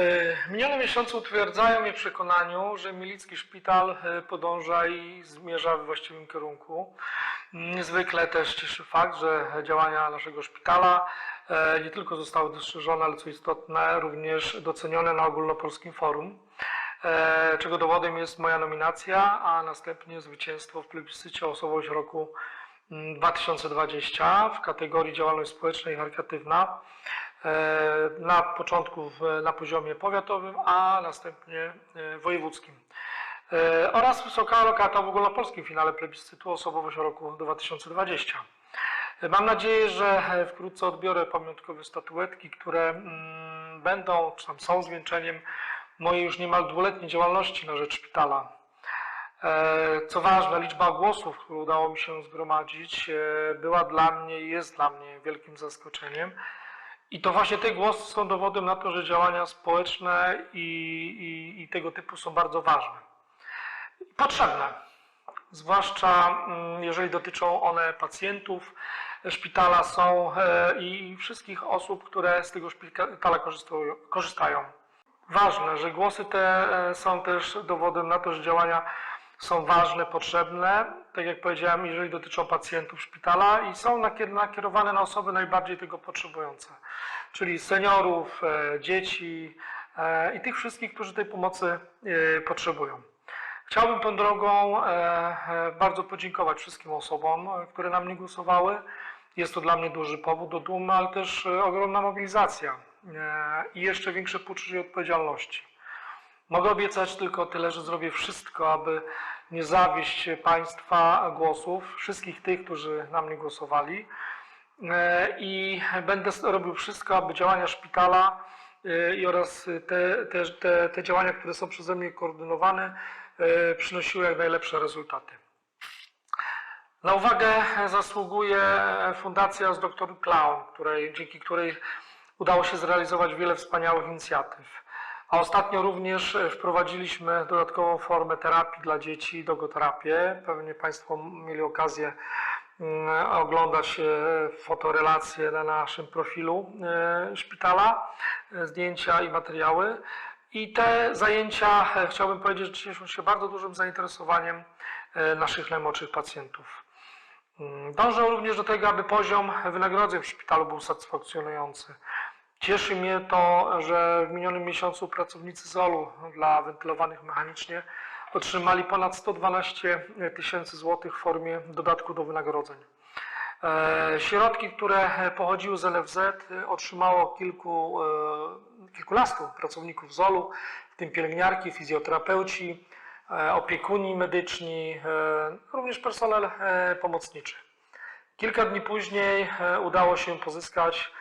W minionym miesiącu utwierdzają mnie przekonaniu, że Milicki Szpital e, podąża i zmierza w właściwym kierunku. Niezwykle też cieszy fakt, że działania naszego szpitala e, nie tylko zostały dostrzeżone, ale co istotne, również docenione na ogólnopolskim forum, e, czego dowodem jest moja nominacja, a następnie zwycięstwo w plebiscycie osobowość roku mm, 2020 w kategorii działalność społeczna i charytatywna. E, na początku na poziomie powiatowym, a następnie e, wojewódzkim. E, Oraz wysoka lokata w ogólnopolskim finale plebiscytu osobowość roku 2020. E, Mam nadzieję, że wkrótce odbiorę pamiątkowe statuetki, które mm, będą, czy tam są zwieńczeniem mojej już niemal dwuletniej działalności na rzecz szpitala. Co ważne, liczba głosów, które udało mi się zgromadzić, była dla mnie i jest dla mnie wielkim zaskoczeniem. I to właśnie te głosy są dowodem na to, że działania społeczne i, i, i tego typu są bardzo ważne. Potrzebne. Zwłaszcza mm, jeżeli dotyczą one pacjentów szpitala są e, i wszystkich osób, które z tego szpitala korzystają- korzystają. Ważne, że głosy te e, są też dowodem na to, że działania są ważne, potrzebne, tak jak powiedziałem, jeżeli dotyczą pacjentów szpitala i są nakier- nakierowane na osoby najbardziej tego potrzebujące, czyli seniorów, e, dzieci e, i tych wszystkich, którzy tej pomocy e, potrzebują. Chciałbym tą drogą bardzo podziękować wszystkim osobom, które na mnie głosowały. Jest to dla mnie duży powód do dumy, ale też ogromna mobilizacja i jeszcze większe poczucie odpowiedzialności. Mogę obiecać tylko tyle, że zrobię wszystko, aby nie zawieść Państwa głosów, wszystkich tych, którzy na mnie głosowali. E, I będę robił wszystko, aby działania szpitala e, i oraz te, te, te, te działania, które są przeze mnie koordynowane, e, przynosiły jak najlepsze rezultaty. Na uwagę zasługuje Fundacja z dr Clown, której, dzięki której udało się zrealizować wiele wspaniałych inicjatyw. A ostatnio również e, wprowadziliśmy dodatkową formę terapii dla dzieci, dogoterapię. Pewnie Państwo mieli okazję mm, oglądać e, fotorelacje na naszym profilu e, szpitala, zdjęcia i materiały. I te zajęcia, chciałbym powiedzieć, że cieszą się bardzo dużym zainteresowaniem naszych najmłodszych pacjentów. Mm, Dążę również do tego, aby poziom wynagrodzeń w szpitalu był satysfakcjonujący. Cieszy mnie to, że w minionym miesiącu pracownicy ZOL-u dla wentylowanych mechanicznie otrzymali ponad 112 tysięcy złotych w formie dodatku do wynagrodzeń. E, Środki, które pochodziły z NFZ, e, otrzymało kilku, e, kilkunastu pracowników ZOL-u, w tym pielęgniarki, fizjoterapeuci, e, opiekuni medyczni, również personel pomocniczy. Kilka dni później udało się pozyskać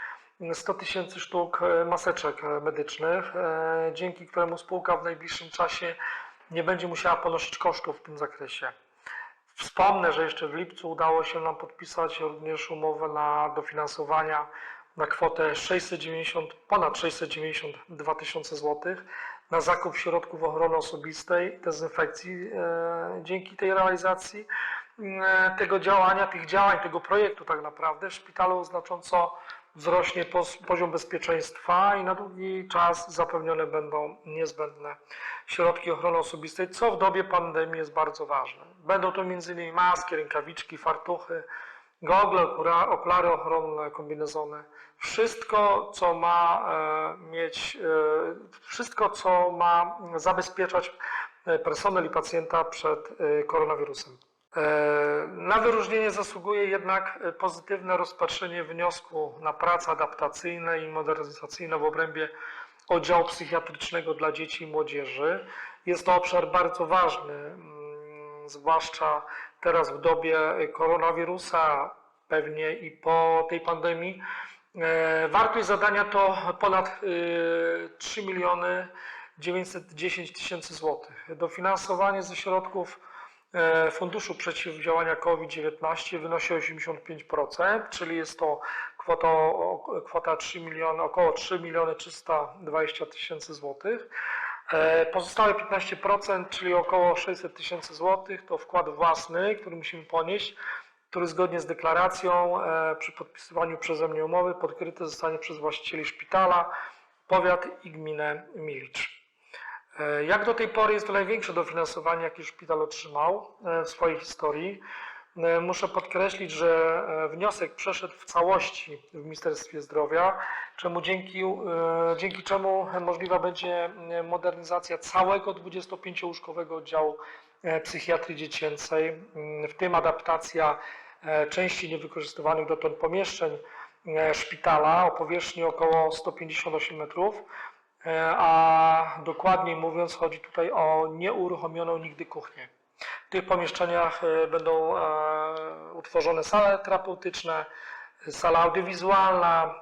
100 tysięcy sztuk e, maseczek e, medycznych, e, dzięki któremu spółka w najbliższym czasie nie będzie musiała ponosić kosztów w tym zakresie. Wspomnę, że jeszcze w lipcu udało się nam podpisać również umowę na dofinansowania na kwotę 690, ponad 692 tysiące złotych na zakup środków ochrony osobistej, dezynfekcji. Dzięki tej realizacji tego działania, tych działań, tego projektu tak naprawdę w szpitalu znacząco wzrośnie poziom bezpieczeństwa i na długi czas zapewnione będą niezbędne środki ochrony osobistej, co w dobie pandemii jest bardzo ważne. Będą to m.in. maski, rękawiczki, fartuchy, gogle, okulary ochronne, kombinezony. Wszystko, co ma e, mieć, e, wszystko, co ma zabezpieczać e, personel i pacjenta przed koronawirusem. E, Na wyróżnienie zasługuje jednak e, pozytywne rozpatrzenie wniosku na prace adaptacyjne i modernizacyjne w obrębie oddziału psychiatrycznego dla dzieci i młodzieży. Jest to obszar bardzo ważny, mm, zwłaszcza teraz w dobie koronawirusa, pewnie i po tej pandemii. E, Wartość zadania to ponad e, 3 miliony 910 tysięcy złotych. Dofinansowanie ze środków e, Funduszu Przeciwdziałania COVID-19 wynosi 85%, czyli jest to kwota, kwota 3 miliony, około 3 miliony 320 tysięcy złotych. E, Pozostałe 15%, czyli około 600 tysięcy złotych, to wkład własny, który musimy ponieść, który zgodnie z deklaracją e, przy podpisywaniu przeze mnie umowy podkryty zostanie przez właścicieli szpitala powiat i gminę Milicz. E, Jak do tej pory jest to największe dofinansowanie, jakie szpital otrzymał e, w swojej historii. E, Muszę podkreślić, że wniosek przeszedł w całości w Ministerstwie Zdrowia, czemu dzięki, dzięki czemu możliwa będzie modernizacja całego 25-łóżkowego oddziału psychiatrii dziecięcej, m, w tym adaptacja części niewykorzystywanych dotąd pomieszczeń szpitala o powierzchni około 158 metrów. E, a dokładniej mówiąc chodzi tutaj o nieuruchomioną nigdy kuchnię. W tych pomieszczeniach e, będą e, utworzone sale terapeutyczne, sala audiowizualna,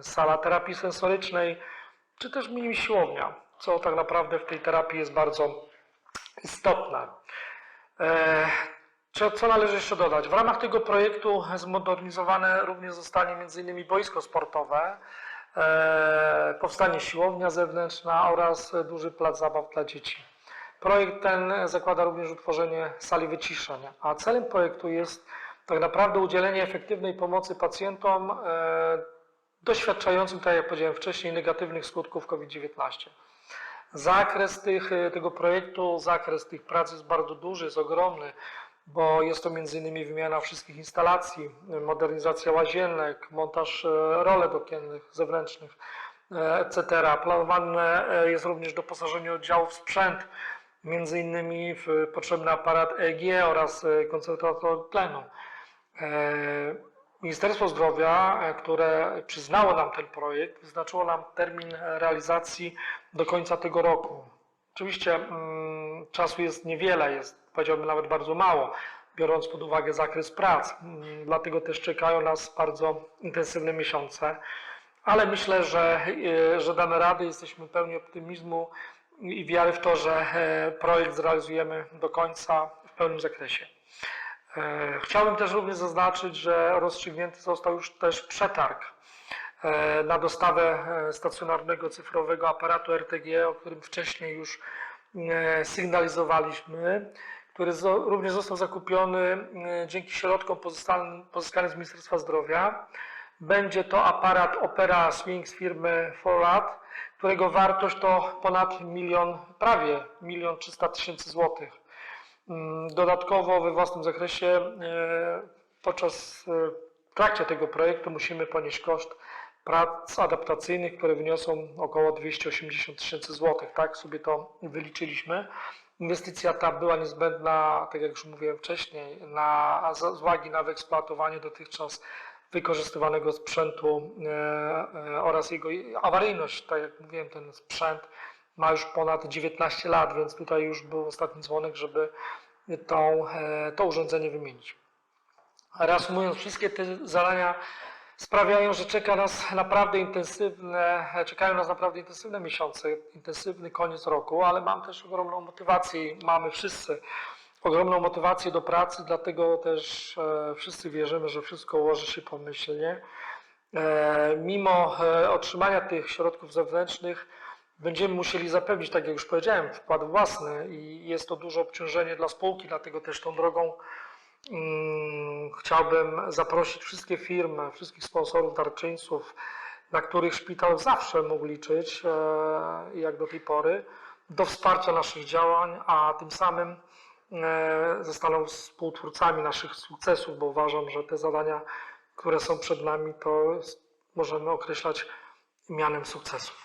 sala terapii sensorycznej, czy też mini siłownia, co tak naprawdę w tej terapii jest bardzo istotne. Co, należy jeszcze dodać? W ramach tego projektu zmodernizowane również zostanie m.in. boisko sportowe, powstanie siłownia zewnętrzna oraz duży plac zabaw dla dzieci. Projekt ten zakłada również utworzenie sali wyciszeń, a celem projektu jest tak naprawdę udzielenie efektywnej pomocy pacjentom e, doświadczającym, tak jak powiedziałem wcześniej, negatywnych skutków COVID-19. Zakres tych, e, tego projektu, zakres tych prac jest bardzo duży, jest ogromny, bo jest to m.in. wymiana wszystkich instalacji, modernizacja łazienek, montaż e, rolek okiennych zewnętrznych, e, etc. Planowane e, jest również doposażenie oddziałów w sprzęt, innymi w potrzebny aparat EEG oraz koncentrator tlenu. Ministerstwo Zdrowia, które przyznało nam ten projekt, wyznaczyło nam termin realizacji do końca tego roku. Oczywiście mm, czasu jest niewiele, jest powiedziałbym nawet bardzo mało, biorąc pod uwagę zakres prac. Mm, Dlatego też czekają nas bardzo intensywne miesiące, ale myślę, że, e, że damy radę, jesteśmy pełni optymizmu i wiary w to, że e, projekt zrealizujemy do końca w pełnym zakresie. E, Chciałbym też również zaznaczyć, że rozstrzygnięty został już też przetarg na dostawę stacjonarnego cyfrowego aparatu RTG, o którym wcześniej już sygnalizowaliśmy, który również został zakupiony e, dzięki środkom pozyskanym, z Ministerstwa Zdrowia. Będzie to aparat Opera Swing z firmy Forrat, którego wartość to ponad milion, prawie milion trzysta tysięcy złotych. Mm, Dodatkowo we własnym zakresie e, podczas e, w trakcie tego projektu musimy ponieść koszt prac adaptacyjnych, które wyniosą około 280 tysięcy złotych. Tak sobie to wyliczyliśmy. Inwestycja ta była niezbędna, tak jak już mówiłem wcześniej, na, z uwagi na wyeksploatowanie dotychczas wykorzystywanego sprzętu e, e, oraz jego awaryjność. Tak jak mówiłem, ten sprzęt ma już ponad 19 lat, więc tutaj już był ostatni dzwonek, żeby tą, e, to urządzenie wymienić. Reasumując, wszystkie te zadania sprawiają, że czeka nas naprawdę intensywne, czekają nas naprawdę intensywne miesiące, intensywny koniec roku, ale mam też ogromną motywację mamy wszyscy ogromną motywację do pracy, dlatego też e, wszyscy wierzymy, że wszystko ułoży się pomyślnie. E, Mimo e, otrzymania tych środków zewnętrznych będziemy musieli zapewnić, tak jak już powiedziałem, wkład własny i jest to duże obciążenie dla spółki, dlatego też tą drogą chciałbym zaprosić wszystkie firmy, wszystkich sponsorów, darczyńców, na których szpital zawsze mógł liczyć, e, jak do tej pory, do wsparcia naszych działań, a tym samym e, zostaną współtwórcami naszych sukcesów, bo uważam, że te zadania, które są przed nami, to możemy określać mianem sukcesów.